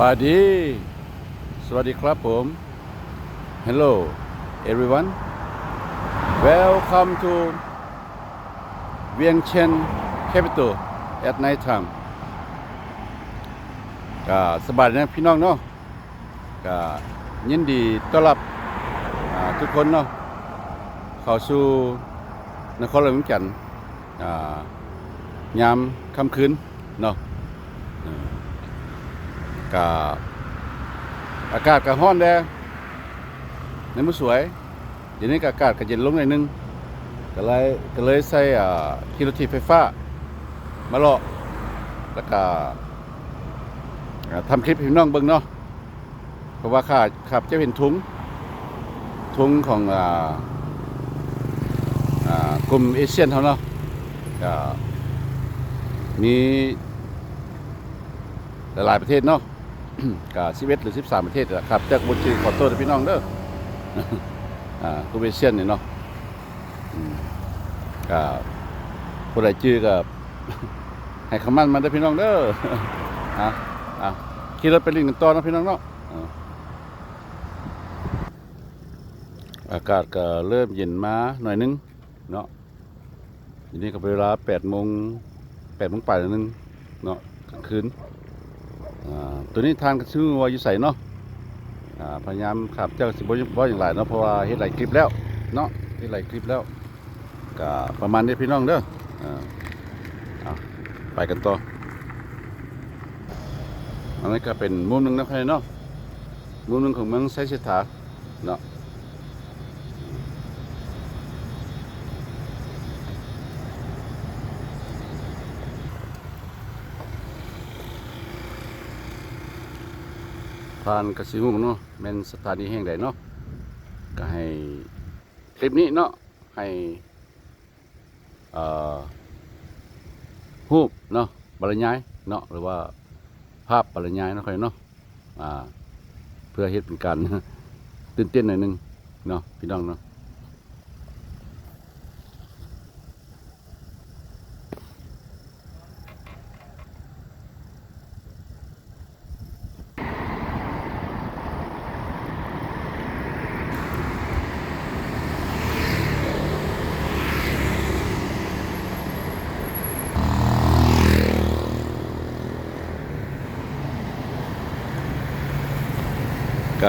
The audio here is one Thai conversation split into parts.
สวัสดีสวัสดีครับผม Hello everyone Welcome to Vientiane capital at night time ก็สบายนะพี่น้องเนาะก็ยินดีต้อนรับทุกคนเนาะเข้าสู่นครหลวงจันทน์ยามค่ำคืนเนาะ ก็อากาศก็ร้อนแดงในมือสวยเดี๋ยวนี้อากาศก็เย็นลงหน่อยนึงก็เลยก็เลยใส่อ่าขี่รถถีบไฟฟ้า มาเลาะแล้วก็ทำคลิปให้พี่น้องเบิ่งเนาะเพราะว่าข้าขับจะเห็นทุงทุงของอ่ากลุ่มเอเชียนเขาเนาะก็มีหลายประเทศเนาะ ก็11หรือ13ประเทศอะครับจากบนชื่อขอโทษพี่น้องเด้ออ่ากลุ่มเอเชียนเนี่ยเนาะอืมก็ผู้ใดชื่อก็ให้คำมั่นมาเด้พี่น้องเด้ออะอะขี่รถไปลิงกันต่อนะพี่น้องเนาะอากาศก็เริ่มเย็นมาหน่อยนึงเนาะทีนี้ก็เวลา8โมง8โมงปลายแล้วนึงเนาะกลางคืน ตัวนี้ทานก็ชื่อว่ายู่ใสเนาะพยายามขับเจ้าสิบ่บ่อย่างไรเนาะเพราะว่าเฮ็ดหลายคลิปแล้วเนาะเฮ็ดหลายคลิปแล้วก็ประมาณนี้พี่น้องเด้ออ่าไปกันต่ออันนี้ก็เป็นมุมหนึ่งนะพี่เนาะมุมหนึ่งของเมืองไซเชตาเนาะานกระสิหุงเนาะเม่นสถานีแห่งใดเนาะก็ให้คลิปนี้เนาะให้รูปเนาะบรรยายเนาะหรือว่าภาพบรรยาเนาะค่อยเนาะเพื่อเฮ็ดเป็นการตื่นเต้นหน่อยหนึงเนาะพี่น้องเนาะ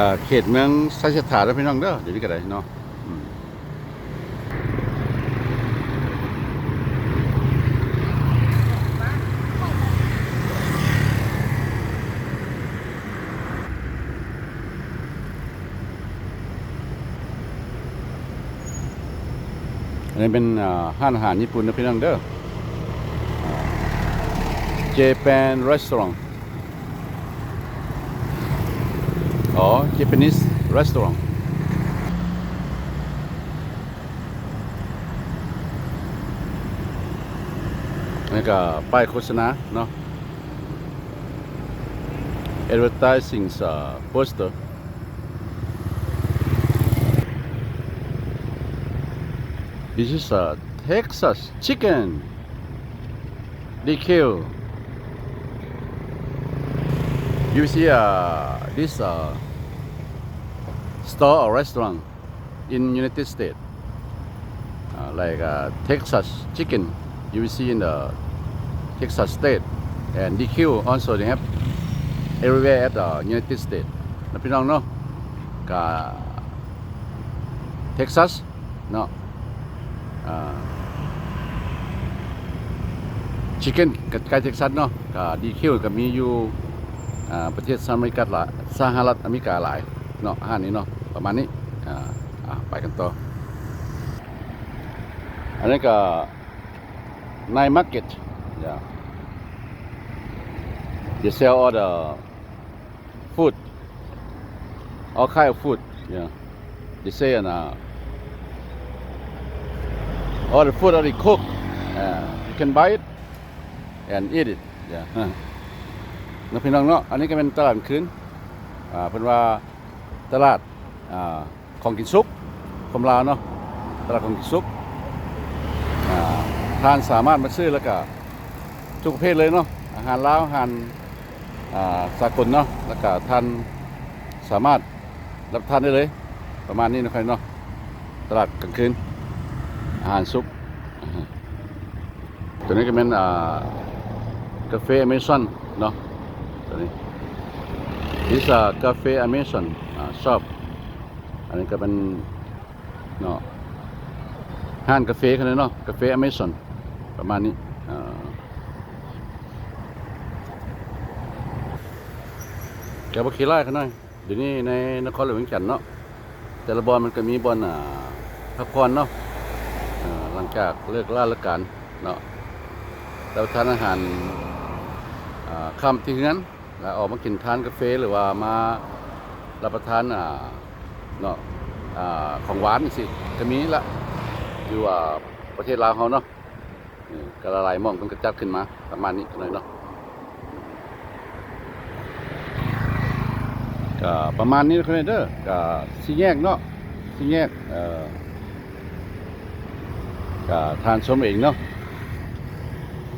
ก็เขตเมืองไซเชตาแล้วพี่น้องเด้อเดี๋ยวนี้ก็ได้เนาะอันนี้เป็นห้านอาหารญี่ปุ่นนะพี่น้องเด้อ Japan Restaurant อ๋อ Japanese restaurant นี่ก็ป้ายโฆษณาเนาะ advertising uh, poster this is a Texas chicken DQ you see uh, this uh, store or restaurant in United States, uh, like uh, Texas chicken, you will see in the Texas state, and DQ also they have everywhere at the United States. นะพี่น้องเนาะกับ Texas เนาะอ่า chicken กับใกล้ Texas เนาะกับ DQ ก็มีอยู่ประเทศสหรัฐอเมริกาหลายสหรัฐอเมริกาหลายเนาะห้านี้เนาะ ประมาณนี้ไปกันต่อ อันนี้ก็ในมาร์เก็ต yeah they sell all the food all kind of food yeah they say and uh, all the food already cooked uh, you can buy it and eat it yeah นะพี่น้องเนาะอันนี้ก็เป็นตลาดคืนอ่าเป็นว่าตลาด ของกินซุกของลาวเนาะตลาดของกินซุกอ่าทานสามารถมาซื้อแล้วก็ทุกประเภทเลยเนาะอาหารลาวอาหารสากลเนาะแล้วก็ท่านสามารถรับทานได้เลย ประมาณนี้นะครับเนาะตลาดกลางคืนอาหารซุปตัวนี้ก็เป็นกาแฟอเมซอนเนาะตัวนี้ This is a cafe Amazon uh, shop อันนี้ก็เป็นเนาะห้างกาแฟเขาเลยเนาะกาแฟ Amazon ประมาณนี้แกบอกขี่ไล่เขาหน่อยเดี๋ยวนี้ในนครหลวงเวียงจันเนาะแต่ละบอลมันก็มีบอลอ่าพักผ่อนเนาะหลังจากเลิกล่าลิกการเนาะแล้วทานอาหารอ่าค่ำที่งั้นแล้วออกมากินทานกาแฟหรือว่ามารับประทานอ่า เนาะของหวานนี่สิก็มีละอยู่อ่าประเทศลาวเขาเนาะก็ละลายหมองมันก็จัดขึ้นมาประมาณนี้หน่อยเนาะก็ประมาณนี้นะครับเด้อก็สี่แยกเนาะสี่แยกเอ่อก็ทานชมเองเนาะ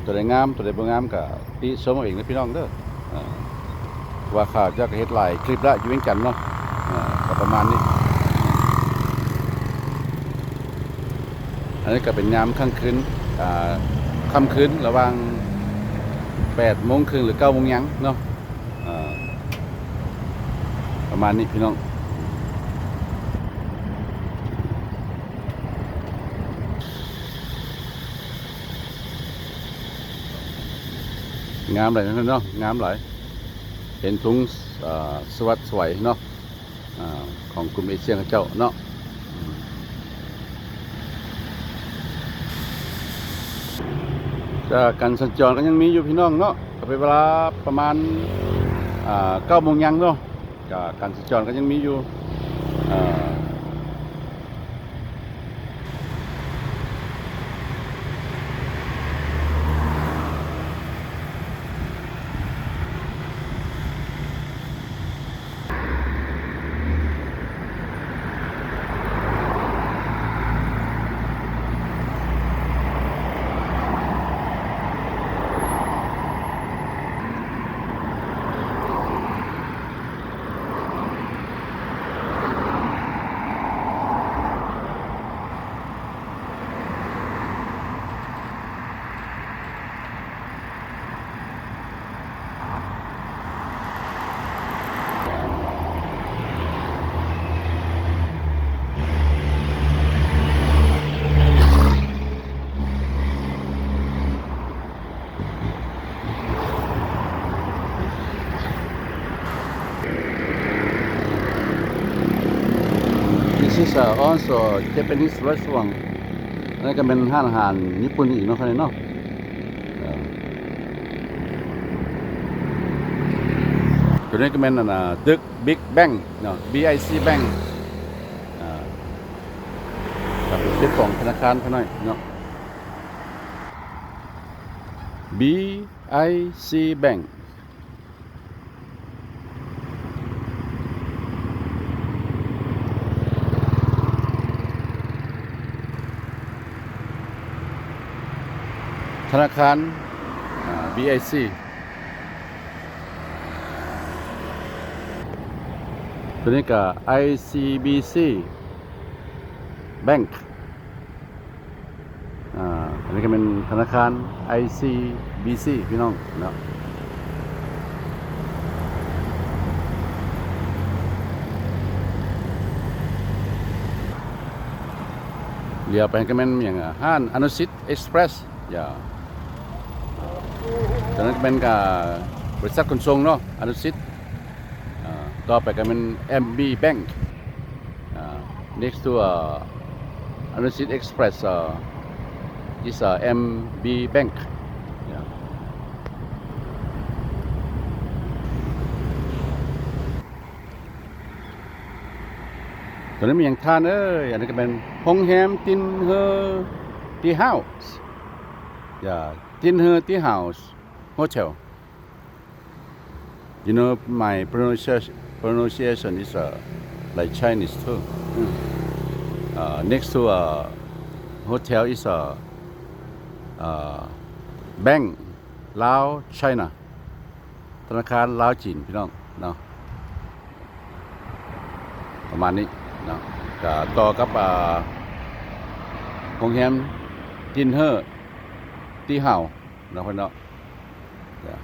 ตัวใดงามตัวใดบ่งามก็ติชมเอาเองนะพี่น้องเด้ออ่าว่าข่าวจะเฮ็ดหลายคลิปละอยู่เวียงจันทน์เนาะก็ประมาณนี้ นนี้ก็เป็นยามค่ำคืนค่ำคืนระหว่าง8โมงครึ่งหรือ9โมงยังเนาะประมาณนี้พี่น้องงามหลายเนาะงามหลายเห็นทุงเอ่อสวัสดสวยเนาะอ่าของกลุ่มเอเชียเจ้าเนาะอืม ก็การสัญจรก็ยังมีอยู่พี่น้องเนาะก็เป็นเวลาประมาณเก้าโมงยังเนาะก็การสัญจรก็ยังมีอยู่ อ่าดิซิสออนโซเจแปนิสรีสอร์ทนั่นก็เป็นห้างอาหารญี่ปุ่นอีกเนาะครับเนาะตัวนี้ก็เป็นอันน่ะดึกบิ๊กแบงเนาะ BIC Bank อ่าครับเป็นของธนาคารเขาหน่อยเนาะ BIC Bank ธนาคาร BIC ตัวนี้ก็ ICBC Bank อ่า อันนี้ก็เป็นธนาคาร ICBC พี่น้องเนาะเรียกไปก็เป็นอย่างอะห้านอนุสิตเอ็กซ์เพรสอย่า ตอนนั้นเป็นกับบริษัทขนส่งเนาะอนุสิตต่อไปก็เป็น MB Bank next to uh, อนุสิต Express uh, is uh, MB Bank yeah. ตอนนี้มีอย่างทานเอ้ยอันนี้ก็เป็นฮงแฮมตินเฮอตีเฮาส์ Yeah, Tin He Tea House Hotel. You know, my pronunciation, pronunciation is uh, like Chinese too. Mm. Uh, next to a hotel is a uh, Bank Lao China ธนาคารลาวจีนพี่น้องเนาะประมาณนี้เนาะก็ต่อกับอ่าโรงแรมจินเฮอร์ตีเห่าเนาะพี่น้องจ้ะ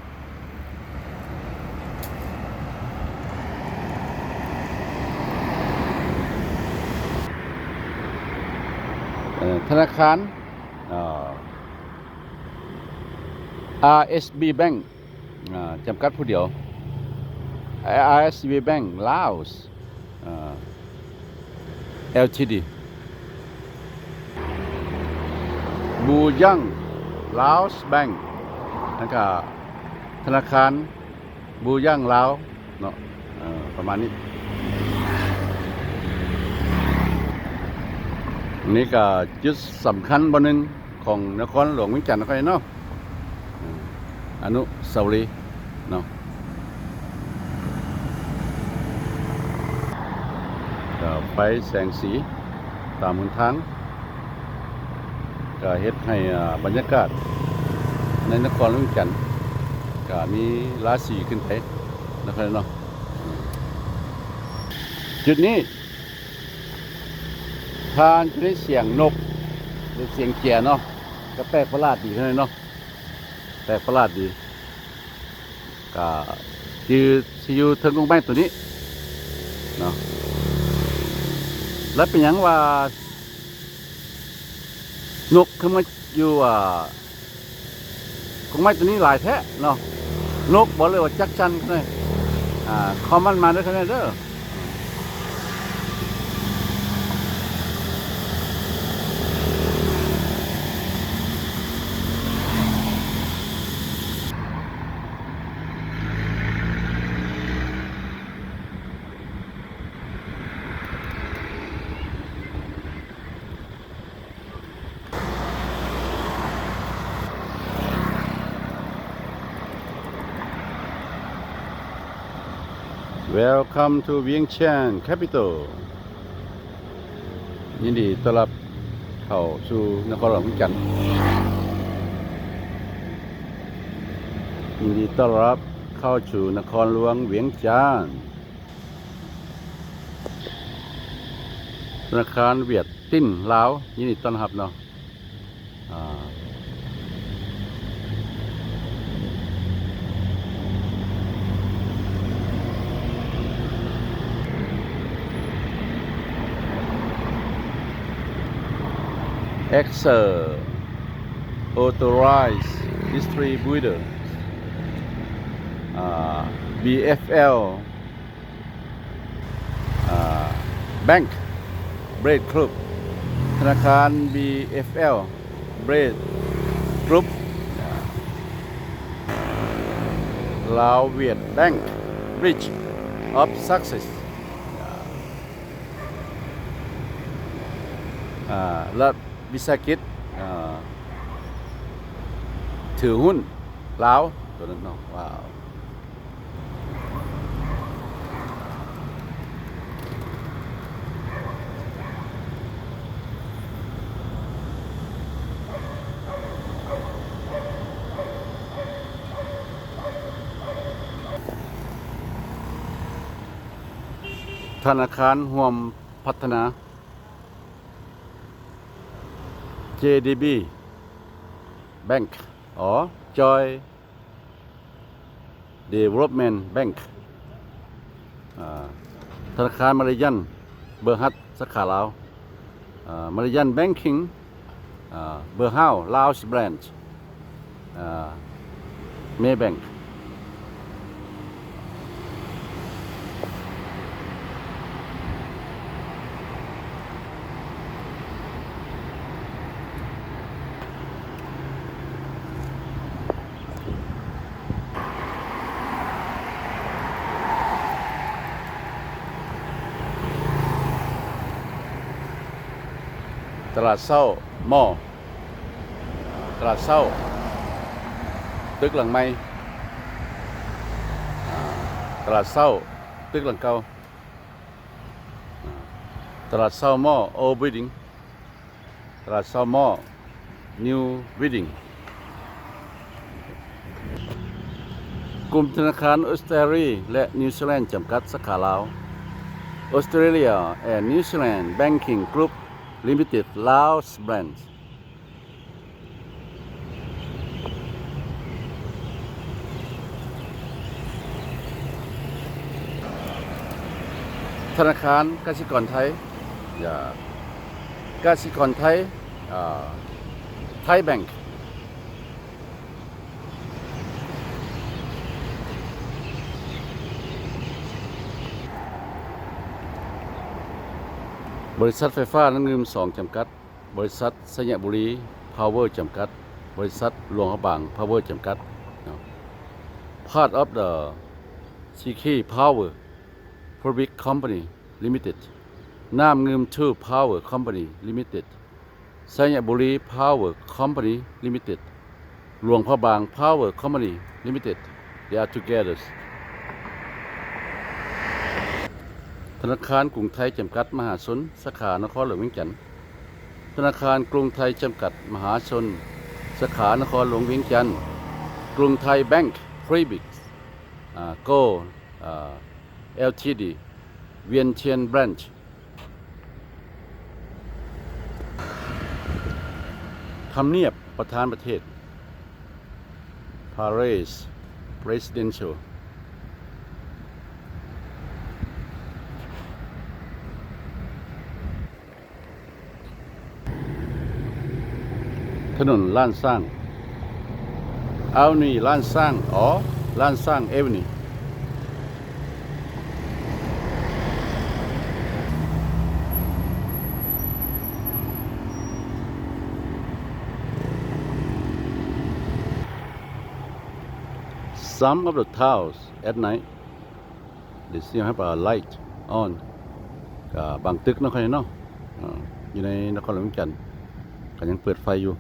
เอ่อ ธนาคาร RSB Bank จำกัดผู้เดียว RSB Bank Laos LTD บูยั่ง Laos Bank แล้วก็ธนาคารบูยั่งลาวเนาะประมาณนี้ นี่ก็จุดสำคัญบนหนึ่งของนครหลวงวียงจันทร์นครเนาะอนุสาวรีย์เนาะก็ไฟแสงสีตามหนทางก็เฮ็ดให้อ่าบรรยากาศ ในนครหลวงจันทร์ก็มีราศีขึ้นไปนะครับเนาะจุดนี้ ทานจะได้เสียงนกหรือเสียงแก่เนาะก็แปลกประหลาดดีเท่านั้นเนาะแปลกประหลาดดีก็ยือสิอยู่เทิงกงไม้ตัวนี้เนาะแล้วเป็นหยังว่านกเขึ้นมาอยู่อ่ากงไม้ตัวนี้หลายแท้เนาะนกบอกเลยว่าจักจันเลยอ่าคอมมันมาด้วยกันเด้อ Welcome to Vientiane Capital ยินดีต้อนรับเข้าสู่นครหลวงเวียงจันทร์ยินดีต้อนรับเข้าสู่นครหลวงเวียงจันทร์ธนาคารเวียดติ้นลาวยินดีต้อนรับเนาะ Exer Authorized Distributor อ่า BFL อ่า Bank Bread Group ธนาคาร BFL Bread Group ลาวเวียด Bank Bridge of Success อ่าและ วิสาหกิจถือหุ้นลาวตัวนั้นเนาะว้าวธนาคารห่วมพัฒนา JDB Bank or Joy Development Bank ธนาคารมาริยันเบอร์ฮัตสาขาลาวอ่ามาริยันแบงกิ้งเบอร์ฮาวลาวส์แบรนช์เมย์แบงค์ ตลาดเศร้าหม้อตลาดเศร้า ตึกหลังใหม่ตลาดเศร้า ตึกหลังเก่าตลาดเศร้าหม้อ old building ตลาดเศร้าหม้อ new building กลุ่มธนาคารออสเตรเลียและนิวซีแลนด์จำกัดสาขาลาว Australia and New Zealand Banking Group Limited Laos Branch ธนาคารกสิกรไทยอย่ากสิกรไทยไทยแบงค์ บริษัทไฟฟ้าน้ำเงิมสองจำกัด บริษัทสยบุรีพาวเวอร์จำกัด บริษัทหลวงพระบางพาวเวอร์จำกัด part of the CK Power Public Company Limited น้ำเงิม2 Power Company Limited สัญบุรี Power Company Limited หลวงพระบาง Power Company Limited they are together ธนาคารกรุงไทยจำกัดมหาชนสาขานครหลวงเวียงจันทร์ธนาคารกรุงไทยจำกัดมหาชนสาขานครหลวงเวียงจันทร์กรุงไทยแบงค์พรีบิกโกล LTD เวียนเทียนแบรนช์ทำเนียบประธานประเทศ Paris Presidential ถนนล้านสร้างเอานี่ล้านสร้างอ๋อล้านสร้างเอวนี่ Some of the towers at night they still have a light on ก็บางตึกเนาะครับเนาะอ่าอยู่ในนครหลวงเวียงจันทร์ก็ยังเปิดไฟอยู่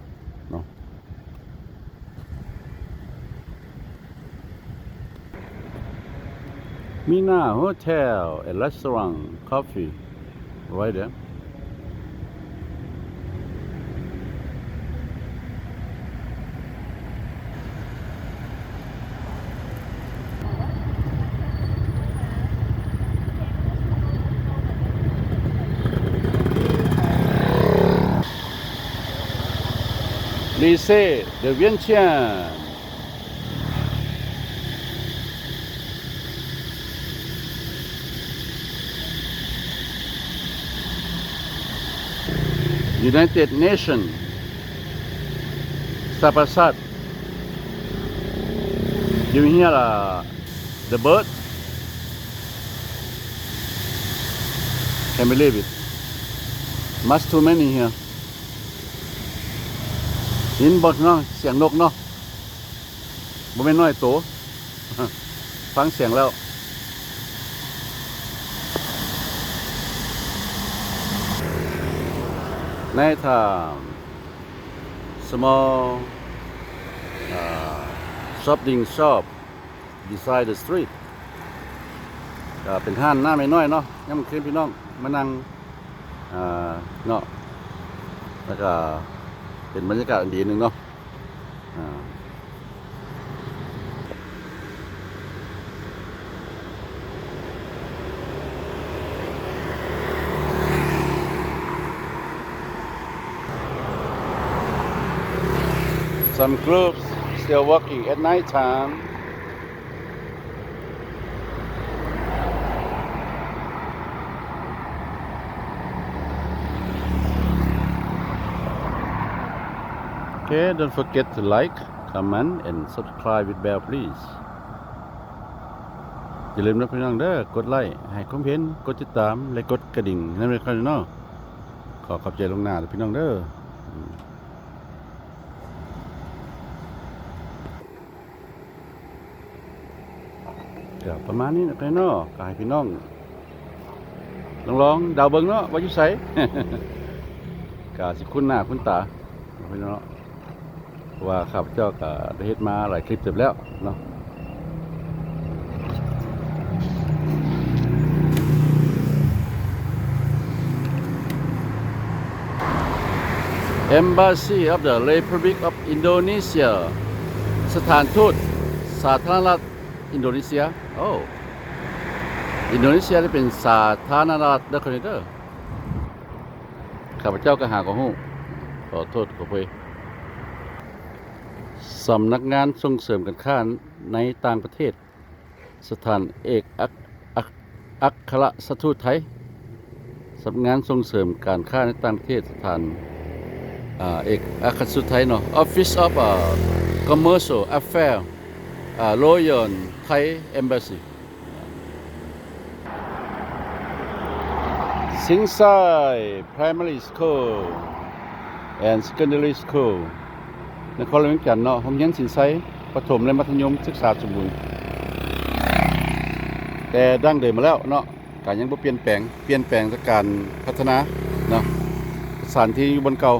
Mina Hotel and Restaurant Coffee right there. Lycée de Vientiane. United Nation สรรพสัตว์ You hear uh, the bird? Can believe it. Much too many here. ยินบดเนาะเสียงนกเนาะบ่แม่นน้อยโต ฟังเสียงแล้ว Night time small uh, shopping shop beside the street ก็เป็นห้านหน้าไม่น้อยเนาะย่ำคืนพี่น้องมานั่งเนาะแล้วก็เป็นบรรยากาศดีหนึ่งเนาะ Some groups still working at night time. Okay, don't forget to like, comment, and subscribe with bell please. อย่าลืมนะพี่น้องเด้อกดไลค์ให้คอมเมนต์กดติดตามและกดกระดิ่งนั่นเป็นข้อเนาะขอขอบใจลงหน้าพี่น้องเด้อ ก็ประมาณนี้นะพี่น้องก็ให้พี่น้องลองลองๆดาวเบิ้งเนาะว่าอยู่ไสก็สิคุ้นหน้าคุ้นตาพี่น้องว่าข้าพเจ้าก็ได้เฮ็ดมาหลายคลิปเสร็จแล้วเนาะ Embassy of the Republic of Indonesia สถานทูตสาธารณรัฐ อินโดนีเซีย โอ้ อินโดนีเซียนี่เป็นสาธารณรัฐเดอคอนเดอร์ข้าพเจ้าก็หาของหูขอโทษขอไปสำนักงานส่งเสริมการค้าในต่างประเทศ สถานเอกอัคอัคอัครสถูตไทยสำนักงานส่งเสริมการค้าในต่างประเทศสถานอ่าเอกอัครสถูตไทยเนาะ Office of uh, Commercial Affairs อ่า Royal Thai Embassy Singsai Primary School and Secondary School นครหลวงจันเนาะโรงเรียนสินไซประถมและมัธยมศึกษาสมบูรณ์แต่ดั้งเดิมมาแล้วเนาะการยังบ่เปลี่ยนแปลงเปลี่ยนแปลงจากการพัฒนาเนาะสถานที่อยู่บนเก่า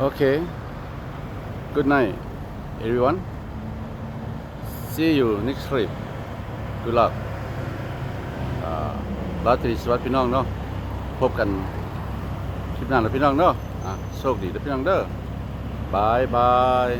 โอเค good night everyone see you next trip good luck ลาราตรีสวัสดิ์พี่น้องเนาะพบกันคลิปหน้าแล้วพี่น้องเนาะโชคดีแล้วพี่น้องเด้อบายบาย